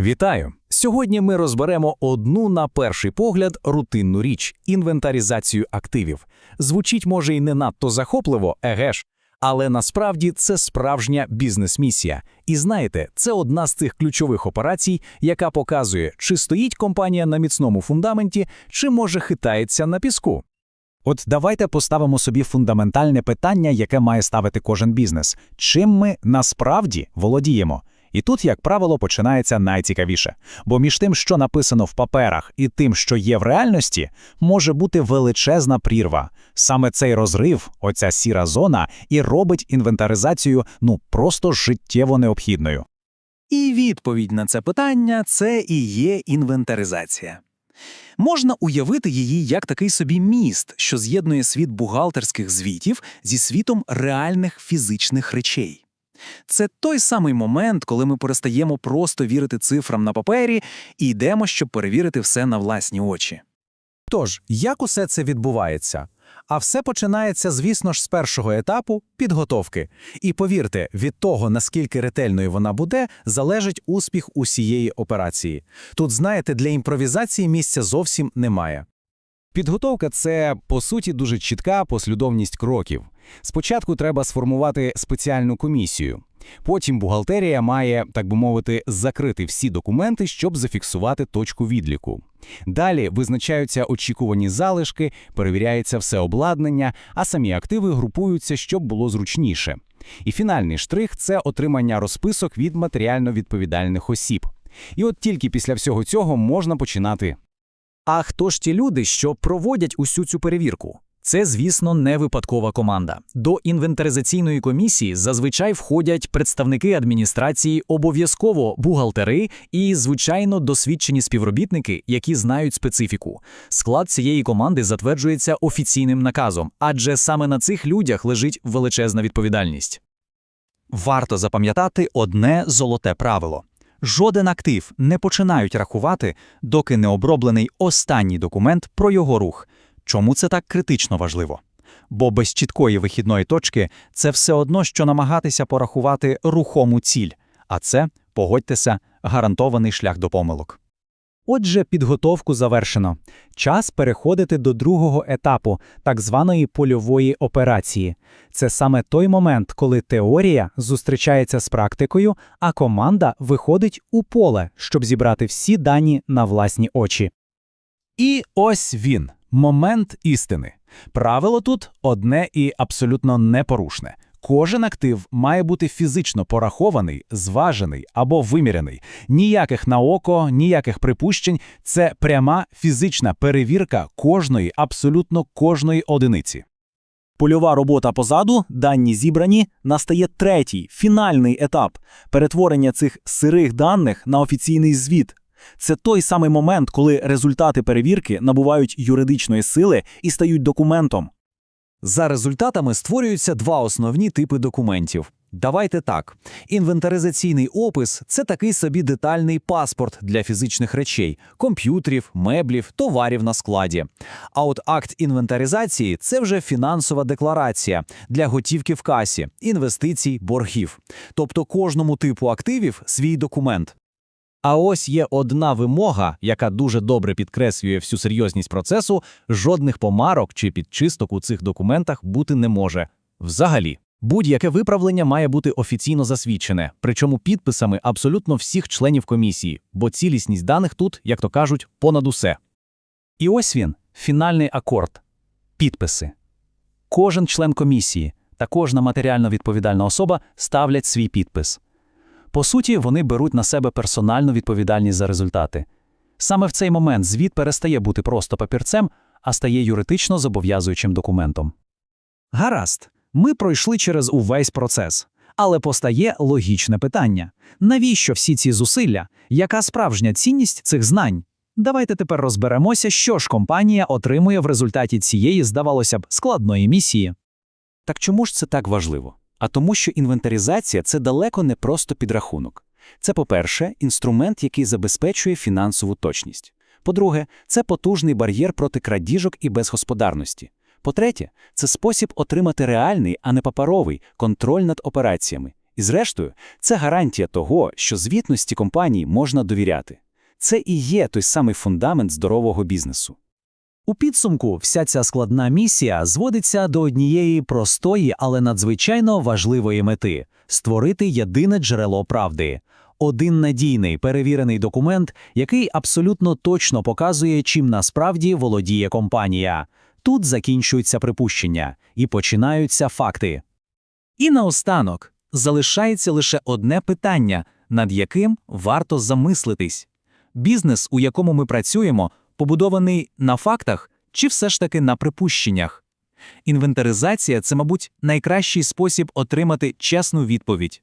Вітаю! Сьогодні ми розберемо одну на перший погляд рутинну річ інвентаризацію активів. Звучить може і не надто захопливо, еге ж, але насправді це справжня бізнес-місія. І знаєте, це одна з цих ключових операцій, яка показує, чи стоїть компанія на міцному фундаменті, чи може хитається на піску. От давайте поставимо собі фундаментальне питання, яке має ставити кожен бізнес. Чим ми насправді володіємо? І тут, як правило, починається найцікавіше. Бо між тим, що написано в паперах, і тим, що є в реальності, може бути величезна прірва. Саме цей розрив, оця сіра зона, і робить інвентаризацію ну просто життєво необхідною. І відповідь на це питання це і є інвентаризація. Можна уявити її як такий собі міст, що з'єднує світ бухгалтерських звітів зі світом реальних фізичних речей. Це той самий момент, коли ми перестаємо просто вірити цифрам на папері і йдемо, щоб перевірити все на власні очі. Тож, як усе це відбувається? А все починається, звісно ж, з першого етапу підготовки. І повірте, від того, наскільки ретельною вона буде, залежить успіх усієї операції. Тут, знаєте, для імпровізації місця зовсім немає. Підготовка це, по суті, дуже чітка послідовність кроків. Спочатку треба сформувати спеціальну комісію. Потім бухгалтерія має, так би мовити, закрити всі документи, щоб зафіксувати точку відліку. Далі визначаються очікувані залишки, перевіряється все обладнання, а самі активи групуються, щоб було зручніше. І фінальний штрих це отримання розписок від матеріально відповідальних осіб. І от тільки після всього цього можна починати А хто ж ті люди, що проводять усю цю перевірку? Це, звісно, не випадкова команда. До інвентаризаційної комісії зазвичай входять представники адміністрації, обов'язково бухгалтери і, звичайно, досвідчені співробітники, які знають специфіку. Склад цієї команди затверджується офіційним наказом, адже саме на цих людях лежить величезна відповідальність. Варто запам'ятати одне золоте правило. Жоден актив не починають рахувати, доки не оброблений останній документ про його рух. Чому це так критично важливо? Бо без чіткої вихідної точки це все одно, що намагатися порахувати рухому ціль, а це, погодьтеся, гарантований шлях до помилок. Отже, підготовку завершено. Час переходити до другого етапу, так званої польової операції. Це саме той момент, коли теорія зустрічається з практикою, а команда виходить у поле, щоб зібрати всі дані на власні очі. І ось він момент істини. Правило тут одне і абсолютно непорушне. Кожен актив має бути фізично порахований, зважений або вимірений. Ніяких на око, ніяких припущень. Це пряма фізична перевірка кожної, абсолютно кожної одиниці. Польова робота позаду, дані зібрані, настає третій, фінальний етап перетворення цих сирих даних на офіційний звіт. Це той самий момент, коли результати перевірки набувають юридичної сили і стають документом. За результатами створюються два основні типи документів. Давайте так. Інвентаризаційний опис це такий собі детальний паспорт для фізичних речей, комп'ютерів, меблів, товарів на складі. А от акт інвентаризації це вже фінансова декларація для готівки в касі, інвестицій, боргів. Тобто кожному типу активів свій документ. А ось є одна вимога, яка дуже добре підкреслює всю серйозність процесу: жодних помарок чи підчисток у цих документах бути не може. Взагалі, будь-яке виправлення має бути офіційно засвідчене, причому підписами абсолютно всіх членів комісії, бо цілісність даних тут, як то кажуть, понад усе. І ось він, фінальний акорд. Підписи. Кожен член комісії та кожна матеріально відповідальна особа ставлять свій підпис. По суті, вони беруть на себе персональну відповідальність за результати. Саме в цей момент звіт перестає бути просто папірцем, а стає юридично зобов'язуючим документом. Гаразд, ми пройшли через увесь процес. Але постає логічне питання: навіщо всі ці зусилля? Яка справжня цінність цих знань? Давайте тепер розберемося, що ж компанія отримує в результаті цієї, здавалося б, складної місії. Так чому ж це так важливо? А тому, що інвентаризація це далеко не просто підрахунок. Це, по-перше, інструмент, який забезпечує фінансову точність. По-друге, це потужний бар'єр проти крадіжок і безгосподарності. По-третє, це спосіб отримати реальний, а не паперовий контроль над операціями. І зрештою, це гарантія того, що звітності компаній можна довіряти. Це і є той самий фундамент здорового бізнесу. У підсумку вся ця складна місія зводиться до однієї простої, але надзвичайно важливої мети – створити єдине джерело правди. Один надійний перевірений документ, який абсолютно точно показує, чим насправді володіє компанія. Тут закінчуються припущення і починаються факти. І наостанок залишається лише одне питання, над яким варто замислитись. Бізнес, у якому ми працюємо, побудований на фактах чи все ж таки на припущеннях? Інвентаризація – це, мабуть, найкращий спосіб отримати чесну відповідь.